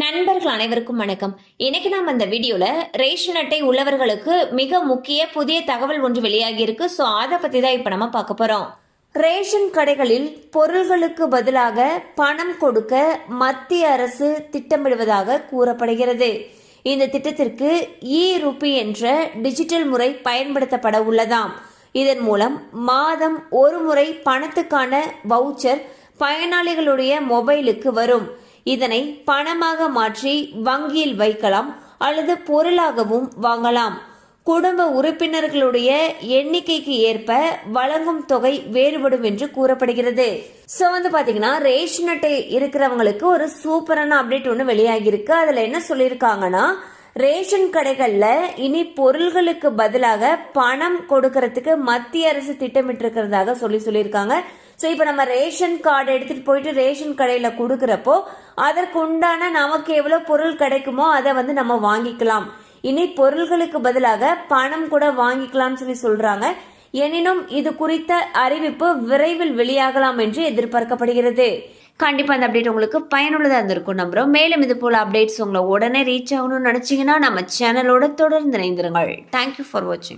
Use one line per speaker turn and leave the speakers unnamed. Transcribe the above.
நண்பர்கள் அனைவருக்கும் வணக்கம். இன்னைக்கு நாம் அந்த வீடியோல ரேஷன் அட்டை உள்ளவர்களுக்கு மிக முக்கிய புதிய தகவல் ஒன்று வெளியாகி இருக்கு. ஸோ அதை பத்தி தான் இப்போ நம்ம பார்க்க போறோம். ரேஷன் கடைகளில் பொருள்களுக்கு பதிலாக பணம் கொடுக்க மத்திய அரசு திட்டமிடுவதாக கூறப்படுகிறது. இந்த திட்டத்திற்கு இ ருபி என்ற டிஜிட்டல் முறை பயன்படுத்தப்பட உள்ளதாம். இதன் மூலம் மாதம் ஒரு முறை பணத்துக்கான வவுச்சர் பயனாளிகளுடைய மொபைலுக்கு வரும். இதனை பணமாக மாற்றி வங்கியில் வைக்கலாம் அல்லது பொருளாகவும் வாங்கலாம். குடும்ப உறுப்பினர்களுடைய எண்ணிக்கைக்கு ஏற்ப வழங்கும் தொகை வேறுபடும் என்று கூறப்படுகிறது. சோ வந்து பாத்தீங்கன்னா ரேஷன் அட்டை இருக்கிறவங்களுக்கு ஒரு சூப்பரான அப்டேட் ஒன்று வெளியாகியிருக்கு. அதுல என்ன சொல்லியிருக்காங்கன்னா ரேஷன் கடைகள்ல இனி பொருள்களுக்கு பதிலாக பணம் கொடுக்கறதுக்கு மத்திய அரசு திட்டமிட்டிருக்கிறதாக சொல்லி சொல்லியிருக்காங்க. ஸோ இப்போ நம்ம ரேஷன் கார்டு எடுத்துட்டு போயிட்டு ரேஷன் கடையில கொடுக்கறப்போ அதற்கு உண்டான நமக்கு எவ்வளவு பொருள் கிடைக்குமோ அதை வந்து நம்ம வாங்கிக்கலாம். இனி பொருள்களுக்கு பதிலாக பணம் கூட வாங்கிக்கலாம்னு சொல்லி சொல்றாங்க. எனினும் இது குறித்த அறிவிப்பு விரைவில் வெளியாகலாம் என்று எதிர்பார்க்கப்படுகிறது. கண்டிப்பா அந்த அப்டேட் உங்களுக்கு பயனுள்ளதா இருந்திருக்கும் நம்புறோம். மேலும் இது போல அப்டேட்ஸ் உங்களை உடனே ரீச் ஆகணும்னு நினைச்சீங்கன்னா நம்ம சேனலோட தொடர்ந்து இணைந்திருங்கள். தேங்க்யூ ஃபார் வாட்சிங்